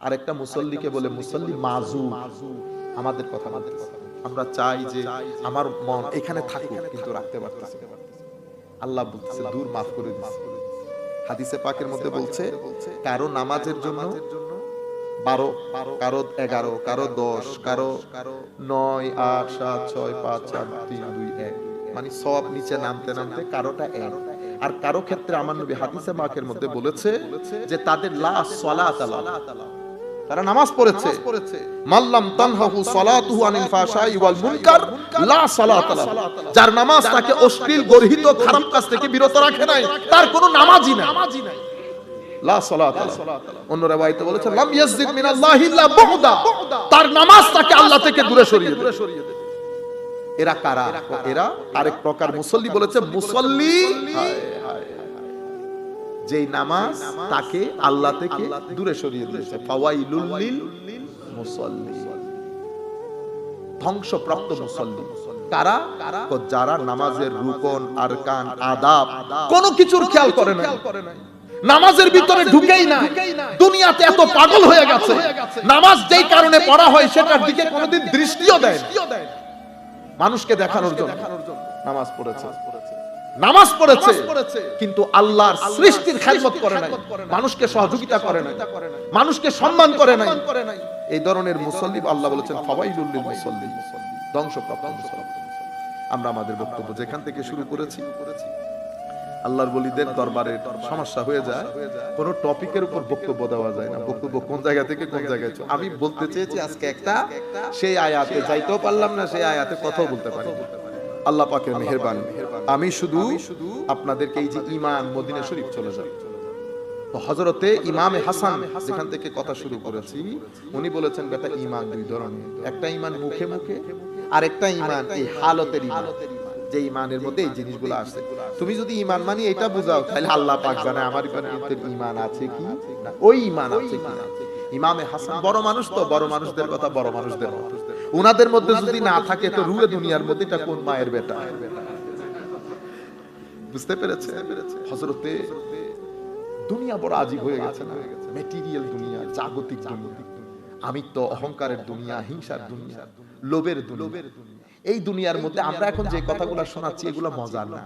আরেকটা মুসল্লিকে বলে, মুসল্লি মাজু আমাদের কথা আমাদের আমরা চাই যে আমার মন এখানে থাকুক, কিন্তু রাখতে পারতেছি আল্লাহ বলতেছে, দূর মাফ করে দিচ্ছে হাদিসে পাকের মধ্যে বলছে, কারও নামাজের জন্য বারো, কারও এগারো, কারও দশ, কারও নয়, আট, সাত, ছয়, পাঁচ, চার, তিন, দুই, এক। মানে সব নিচে নামতে নামতে কারোটা এক। আর কারও ক্ষেত্রে আমার নবী হাদিসে পাকের মধ্যে বলেছে যে তাদের লা সলাত তারা নামাজ পড়েছে। মাল্লাম তানহাহু সালাতুহু আনিল ফাহশাই ওয়াল মুনকার লা সালাত লাহু। যার নামাজ তাকে অশ্লীল গর্হিত খারাপ কাজ থেকে বিরত রাখে নাই। তার কোনো নামাজই নাই। লা সালাত লাহু। অন্য রাওয়ায়াতে বলেছে লাম ইয়াসদিক মিনাল্লাহি ইল্লা বুগদা তার নামাজ তাকে আল্লাহ থেকে দূরে সরিয়ে দেবে। এরা কারা? এরা আরেক প্রকার মুসল্লি বলেছে মুসল্লি। যেই নামাজ তাকে আল্লাহ থেকে দূরে সরিয়ে দিয়েছে। ধ্বংসপ্রাপ্ত মুসল্লি। কারা? যারা নামাজের রুকন, আরকান, আদাব, কোনো কিছুর খেয়াল করে না নামাজের ভিতরে ঢুকেই না দুনিয়াতে এত পাগল হয়ে গেছে। নামাজ যেই কারণে পড়া হয় সেটার দিকে কোনোদিন দৃষ্টিও দেয় মানুষকে দেখানোর জন্য নামাজ পড়েছে। নামাজ পড়েছে কিন্তু আল্লাহর সৃষ্টির খেদমত করে নাই মানুষকে সহযোগিতা করে নাই মানুষকে সম্মান করে নাই। এই ধরনের মুসল্লি আল্লাহ বলেছেন ফাওয়াইলুল লিল মুসল্লি। ধ্বংসপ্রাপ্ত আমরা আমাদের বক্তব্য যেখান থেকে শুরু করেছি আল্লাহর বলিদের দরবারে সমস্যা হয়ে যায় কোন টপিকের উপর বক্তব্য দেওয়া যায় না। বক্তব্য কোন জায়গা থেকে কোন জায়গায় চলে। আমি বলতে চেয়েছি আজকে একটা সেই আয়াতে যাইতেও পারলাম না সেই আয়াতে কথাও বলতে পারি। আল্লাহ পাকের মেহেরবানি। আমি শুধু আপনাদেরকে এই যে ইমান মদিনা শরীফ চলে যাই তো হজরতে ইমামে হাসান যেখান থেকে কথা শুরু করেছি উনি বলেছেন বেটা ইমান দুই ধরনের। একটা ইমান মুখে মুখে আর একটা ইমান এই হালতের ইমান। যে ইমানের মধ্যে এই জিনিসগুলো আসছে তুমি যদি ইমান মানি এটা বুঝাও। তাহলে আল্লাহ পাক জানে আমার ইমানের ইমান আছে কি? না ওই ইমান আছে কি? না ইমামে হাসান বড় মানুষ তো, বড় মানুষদের কথা বড় মানুষদের মতো। উনাদের মধ্যে যদি না থাকে, তো রুয়ে দুনিয়ার মধ্যে এটা কোন মায়ের বেটা? বুঝতে পেরেছে হজরতে দুনিয়া বড় আজীব হয়ে গেছে না? মেটেরিয়াল দুনিয়া, জাগতিক দুনিয়া। আমি তো অহংকারের দুনিয়া, হিংসার দুনিয়া, লোভের দুনিয়া। এই দুনিয়ার মধ্যে আমরা এখন যে কথাগুলো শোনাচ্ছি, এগুলো মজার না।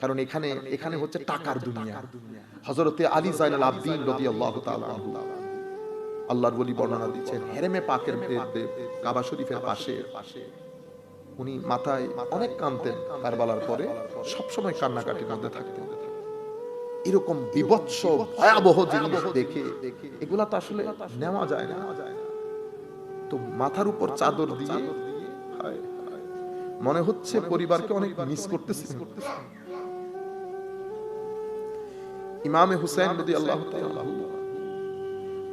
কারণ এখানে এখানে হচ্ছে টাকার দুনিয়া। হজরতে আলী জাইনাল আবদিন রাদিয়াল্লাহু তাআলা আনহু। আল্লাহর বলি বর্ণনা দিচ্ছেন হেরেমে পাকের কাবা শরীফের পাশে। উনি মাথায় অনেক কানতেন কারবালার পরে সবসময় কান্নাকাটির মধ্যে থাকতেন। এরকম বিভৎস ভয়াবহ জিনিস দেখে এগুলা তো আসলে নেওয়া যায় না। তো মাথার উপর চাদর দিয়ে। মনে হচ্ছে পরিবারকে অনেক মিস করতেছি। ইমামে হুসেন নদী আল্লাহ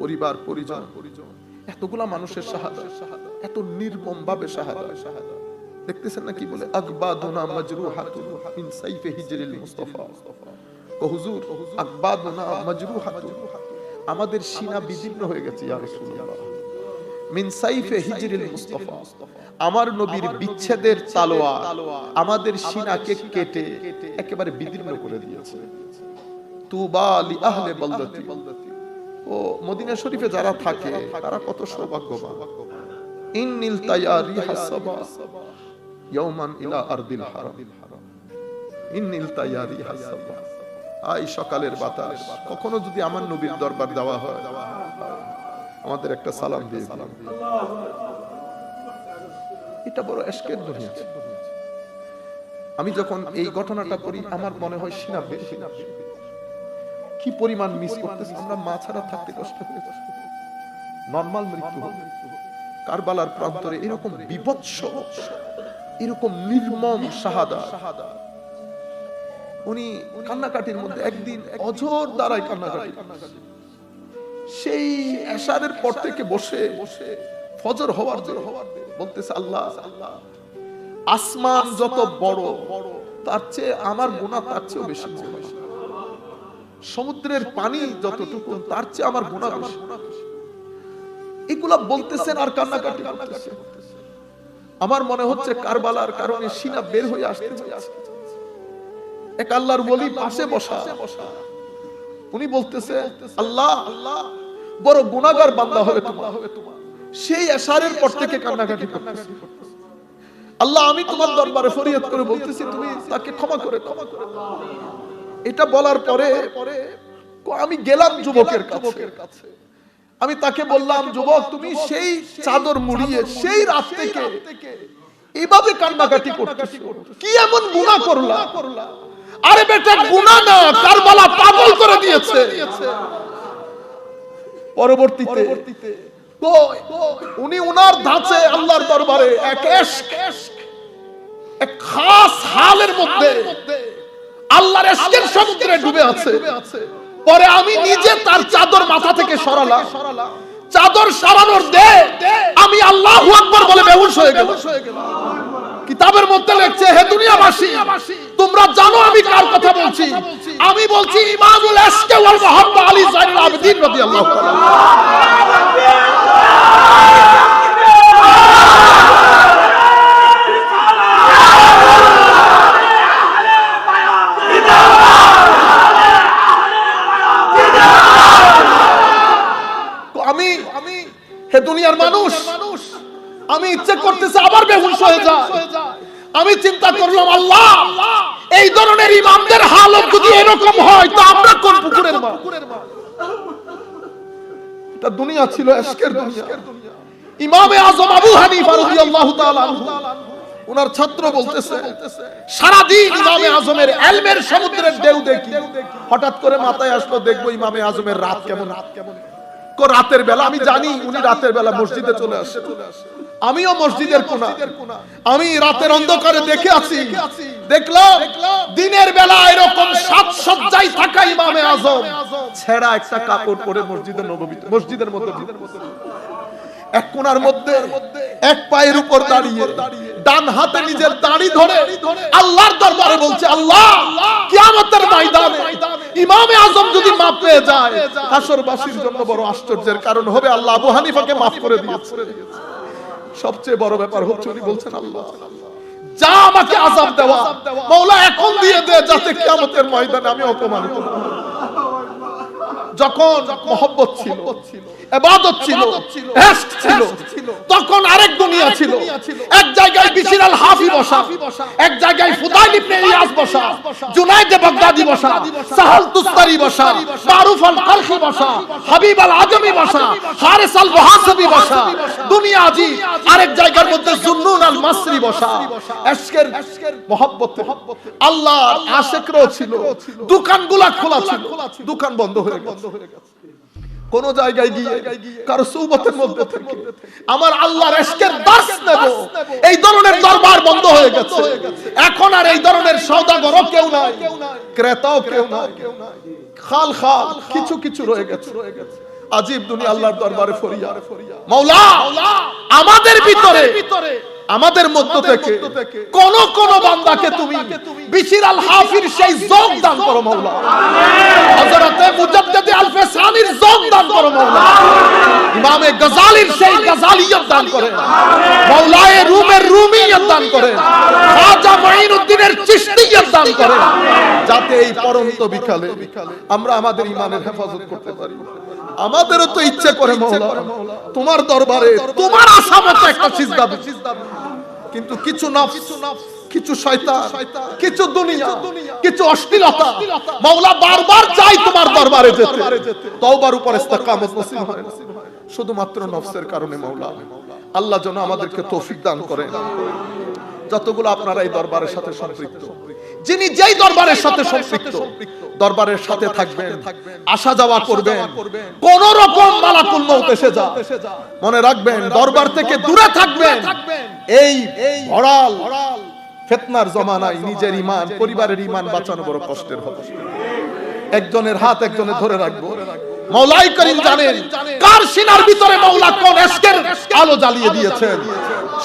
পরিবার, পরিজন। এতগুলা মানুষের সাহায্য এত নির্মম ভাবে সাহায্য দেখতেছেন না কি বলে? আকবাদুনা মাজরুহাতুন মিন সাইফে হিজরিল মুস্তাফা। ও হুজুর আকবাদুনা মাজরুহাতুন। আমাদের সিনা বিদীর্ণ হয়ে গেছে, ইয়া রাসূলুল্লাহ। মিন সাইফে হিজরিল মুস্তাফা। আমার নবীর বিচ্ছেদের তালোয়ার, আমাদের সিনাকে কেটে একেবারে বিদীর্ণ করে দিয়েছে। তুবা লি আহলে বালদাতি ও মদিনা শরীফে যারা থাকে, তারা কত সৌভাগ্যবান। ইলা আরদিল হারাম। আই সকালের বাতাস, কখনো যদি আমার নবীর দরবার দেওয়া হয়, আমাদের একটা সালাম দিয়ে দিলাম এটা বড় এশকের দুনিয়া আমি যখন এই ঘটনাটা পড়ি, আমার মনে হয় সিনা বের হয়ে যাবে। কি পরিমাণ মিস করতেছি? আমরা মা ছাড়া থাকতে কষ্ট হয়ে নর্মাল মৃত্যু হবে কারবালার প্রান্তরে এরকম বিভৎস এরকম নির্মম শাহাদা। উনি কান্নাকাটির মধ্যে একদিন অঝোর দ্বারাই কান্নাকাটি। সেই এশারের পর থেকে বসে বসে ফজর হওয়ার জোর হওয়ার বলতেছে আল্লাহ আল্লাহ। আসমান যত বড় তার চেয়ে আমার গুণা তার চেয়েও বেশি হয়। সমুদ্রের পানি যতটুকু তার চেয়ে আমার গুণা বেশি। এগুলা বলতেছেন আর কান্নাকাটি করতেছেন। আমার মনে হচ্ছে কারবালার কারণে সিনা বের হয়ে আসতে এক আল্লাহর বলি পাশে বসা। উনি বলতেছে আল্লাহ আল্লাহ বড় গুনাহগার বান্দা হবে তোমার। সেই এশারের পর থেকে কান্নাকাটি করতেছে। আল্লাহ আমি তোমার দরবারে ফরিয়াদ করে বলতেছি তুমি তাকে ক্ষমা করে ক্ষমা করে। এটা বলার পরে আমি গেলাম যুবকের কাছে। আমি তাকে বললাম যুবক তুমি সেই চাদর মুড়িয়ে সেই রাত থেকে এইভাবে কান্নাকাটি করতেছো। কি এমন গুনাহ করলা? আরে বেটা গুনাহ না কারবালা পাগল করে দিয়েছে। পরবর্তীতে উনি উনার ধাঁচে আল্লাহর দরবারে এক এক খাস হালের মধ্যে আল্লাহর এশকের সমুদ্রে ডুবে আছে। পরে আমি নিজে তার চাদর মাথা থেকে সরালাম। চাদর সরানোর দে আমি আল্লাহু আকবার বলে বেহুশ হয়ে গেল কিতাবের মধ্যে লেখছে হে দুনিয়াবাসী তোমরা জানো আমি কার কথা বলছি? আমি বলছি ইমামুল এশকে ওয়াল মুহাব্বা আলী জাইনুল আবেদিন রাদিয়াল্লাহু তাআলা তো আমি আমি হে দুনিয়ার মানুষ আমি ইচ্ছে করতেছে, আবার বেহুশ হয়ে যায়। আমি চিন্তা করলাম, আল্লাহ, এই ধরনের ইমামদের হালত যদি এরকম হয়, তো আমরা কোন পুকুরের মা এটা দুনিয়া ছিল, এশকের দুনিয়া। ইমামে আজম আবু হানিফা রাদিয়াল্লাহু তাআলা ওনার ছাত্র বলতেছে, সারাদিন ইমামে আজমের এলমের সমুদ্রের ঢেউ দেখি। হঠাৎ করে মাথায় আসলো, দেখব ইমামে আজমের রাত কেমন। রাত কেমন কো, রাতের বেলা, আমি জানি উনি রাতের বেলা মসজিদে চলে আসে চলে আসে। আমিও মসজিদের কোনা আমি রাতের অন্ধকারে দেখে আছি। দেখলাম দিনের বেলা এরকম সাত সজ্জায় থাকা ইমামে আজম। ছেঁড়া একটা কাপড় পরে মসজিদের নববীতে মসজিদের মধ্যে এক কোনার মধ্যে এক পায়ের উপর দাঁড়িয়ে ডান হাতে নিজের দাড়ি ধরে আল্লাহর দরবারে বলছে আল্লাহ কিয়ামতের ময়দানে ইমামে আজম যদি মাফ পেয়ে যায় হাসরবাসীর জন্য বড় আশ্চর্যের কারণ হবে আল্লাহ আবু হানিফাকে মাফ করে দিয়েছে। সবচেয়ে বড় ব্যাপার হচ্ছে উনি বলছেন আল্লাহ যা আমাকে আজাব দেওয়া মৌলা এখন দিয়ে দে যাতে কিয়ামতের ময়দানে আমি অপমানিত না। যখন মহব্বত ছিল এবাদত ছিল এশক ছিল তখন আরেক দুনিয়া ছিল এক জায়গায় বিশির আল হাফি বসা এক জায়গায় ফুদাইল ইবনে ইয়াস বসা জুনাইদ বাগদাদি বসা সাহাল তুস্তারি বসা মারুফ আল কালখি বসা হাবিব আল আজমি বসা হারিস আল মুহাসিবি বসা দুনিয়া জি আরেক জায়গার মধ্যে জুন্নুন আল মাসরি বসা এশকের মহব্বত আল্লাহ আশেকরাও ছিল দোকানগুলা খোলা ছিল দোকান বন্ধ হয়ে গেছে। কোন জায়গায় গিয়ে কারও সৌবতের মধ্যে থেকে আমার আল্লাহর দাস নেব। এই ধরনের দরবার বন্ধ হয়ে গেছে। এখন আর এই ধরনের সওদাগরও কেউ নাই। ক্রেতাও কেউ নাই। খাল খাল কিছু কিছু রয়ে গেছে। আজিব দুনিয়া আল্লাহর দরবারে ফরিয়া। মাওলা আমাদের ভিতরে আমাদের মধ্য থেকে কোন কোন বান্দাকে তুমি বিশির আল হাফির সেই যোগ দান করো মাওলা। হযরতে মুজাদ্দিদ যোগ দান করো ইমামে গজালির সেই গজালিয়ত দান রুমের রুমিয়ত দান খাজা মাইনুদ্দিনের চিশতিয়ত দান যাতে এই পরন্ত বিকালে আমরা আমাদের ইমানের হেফাজত করতে পারি। আমাদেরও তো ইচ্ছে করে মাওলা তোমার দরবারে তোমার আশা মতো একটা সিজদা। কিন্তু কিছু নফস কিছু শয়তান কিছু দুনিয়া কিছু অশ্লীলতা। মাওলা বারবার চাই তোমার দরবারে যেতে। তওবার উপর ইস্তেকামত নসিব হয় না। শুধুমাত্র নফসের কারণে মাওলা। আল্লাহ যেন আমাদেরকে তৌফিক দান করেন। যতগুলো আপনারা এই দরবারের সাথে সম্পৃক্ত। যিনি যেই দরবারের সাথে সম্পৃক্ত দরবারের সাথে থাকবেন আসা যাওয়া করবেন কোন রকম মালাকুল মউত এসে যা মনে রাখবেন দরবার থেকে দূরে থাকবেন। এই ভরাল ফেতনার জমানায় নিজের ইমান পরিবারের ইমান বাঁচানো বড় কষ্টের হবে। একজনের হাত একজনে ধরে রাখব। মৌলাই করিম জানেন কার সিনার ভিতরে মৌলা কোন এসকের আলো জ্বালিয়ে দিয়েছেন?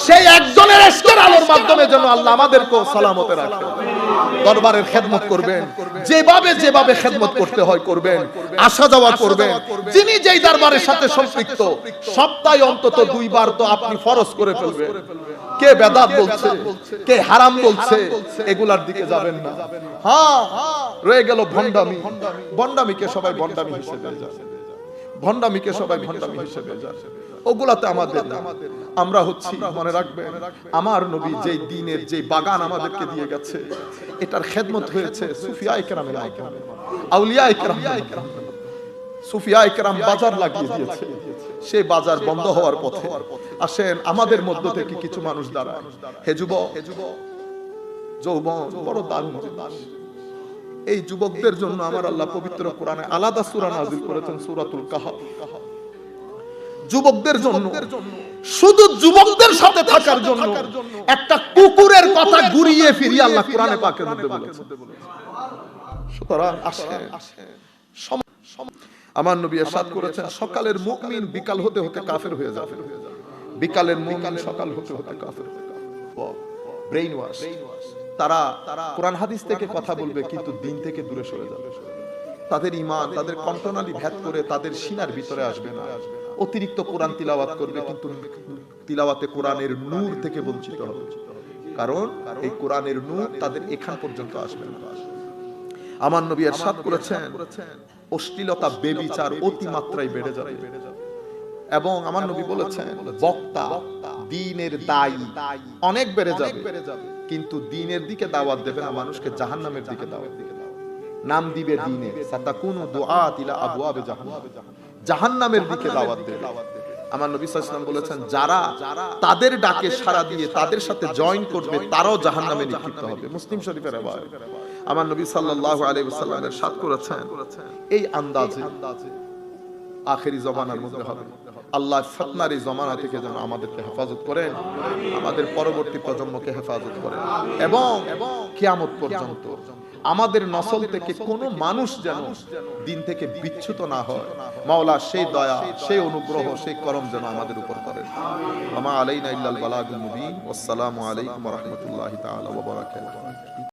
সেই একজনের এসকের আলোর মাধ্যমে যেন আল্লাহ আমাদেরকে সালামতে রাখেন দরবারের খেদমত করবেন। যেভাবে যেভাবে খেদমত করতে হয় করবেন। আসা যাওয়া করবেন। যিনি যেই দরবারের সাথে সম্পৃক্ত সপ্তাহে অন্তত দুইবার তো আপনি ফরজ করে ফেলবেন। কে বেদাত বলছে? কে হারাম বলছে? এগুলার দিকে যাবেন না। হ্যাঁ রয়ে গেল ভণ্ডামি। ভণ্ডামিকে সবাই ভণ্ডামি হিসেবে ভণ্ডামিকে সবাই ভণ্ডামি হিসেবে ওগুলাতে আমাদের। আমরা হচ্ছি মনে রাখবেন আমার নবী যেই দিনের যে বাগান আমাদেরকে দিয়ে গেছে এটার খেদমত হয়েছে সুফিয়া মাধ্যমে আউলিয়া ইকরাম সুফিয়া ইকরাম বাজার লাগিয়ে দিয়েছে। সেই বাজার বন্ধ হওয়ার পথে। আসেন আমাদের মধ্য থেকে কিছু মানুষ দাঁড়ায়। হে যুবক যৌবন বড় দারুণ এই যুবকদের জন্য আমার আল্লাহ পবিত্র কোরআনে আলাদা সূরা নাযিল করেছেন সূরাতুল কাহাফ। যুবকদের জন্য শুধু যুবকদের সাথে থাকার জন্য একটা কুকুরের কথা ঘুরিয়ে ফিরিয়ে আল্লাহ কোরআনে পাকের মধ্যে বলেছেন সুতরাং সম- সম- আমার নবী এরশাদ করেছেন সকালের মুমিন বিকাল হতে হতে কাফের হয়ে যাবে। বিকালের মুমিন সকাল হতে হতে কাফের ব্রেইন ওয়াশ তারা কোরআন হাদিস থেকে কথা বলবে কিন্তু দিন থেকে দূরে সরে যাবে। তাদের ইমান তাদের কণ্ঠনালী ভেদ করে তাদের সিনার ভিতরে আসবে না। অতিরিক্ত কোরআন তিলাওয়াত করবে কিন্তু তিলাওয়াতে কোরআনের নূর থেকে বঞ্চিত হবে। কারণ এই কোরআনের নূর তাদের এখান পর্যন্ত আসবে না। আমার নবী এরশাদ করেছেন অশ্লীলতা বেবিচার অতিমাত্রায় বেড়ে যাবে। এবং আমার নবী বলেছেন বক্তা দিনের দায়ী অনেক বেড়ে যাবে। কিন্তু দিনের দিকে দাওয়াত দেবে না মানুষকে জাহান্নামের দিকে দাওয়াত দিবে। নাম দিবে দিনে সাতাকুনু দুআত ইলা আবওয়াবে জাহান্নাম। জাহান্নামের দিকে দাওয়াত দেবে। আমার নবী সাল্লাল্লাহু আলাইহি ওয়াসাল্লাম বলেছেন যারা তাদের ডাকে সাড়া দিয়ে তাদের সাথে জয়েন করবে তারাও জাহান্নামে নিক্ষিপ্ত হবে। মুসলিম শরীফের রিওয়ায়াত। আমার নবী সাল্লাল্লাহু আলাইহি ওয়াসাল্লামের সাথ করেছেন। এই আন্দাজে আখেরি জমানার মধ্যে হবে। আল্লাহ ফতনার এই জমানা থেকে যেন আমাদেরকে হেফাজত করেন, আমাদের পরবর্তী প্রজন্মকে হেফাজত করেন এবং কিয়ামত পর্যন্ত আমাদের নসল থেকে কোনো মানুষ যেন দিন থেকে বিচ্যুত না হয়। মাওলা, সেই দয়া, সেই অনুগ্রহ, সেই করম যেন আমাদের উপর করেন আমা আলাইনা ইল্লাল বালাগুল মুবিন। ওয়াসসালামু আলাইকুম ওয়া রাহমাতুল্লাহি তাআলা ওয়া বারাকাতুহু।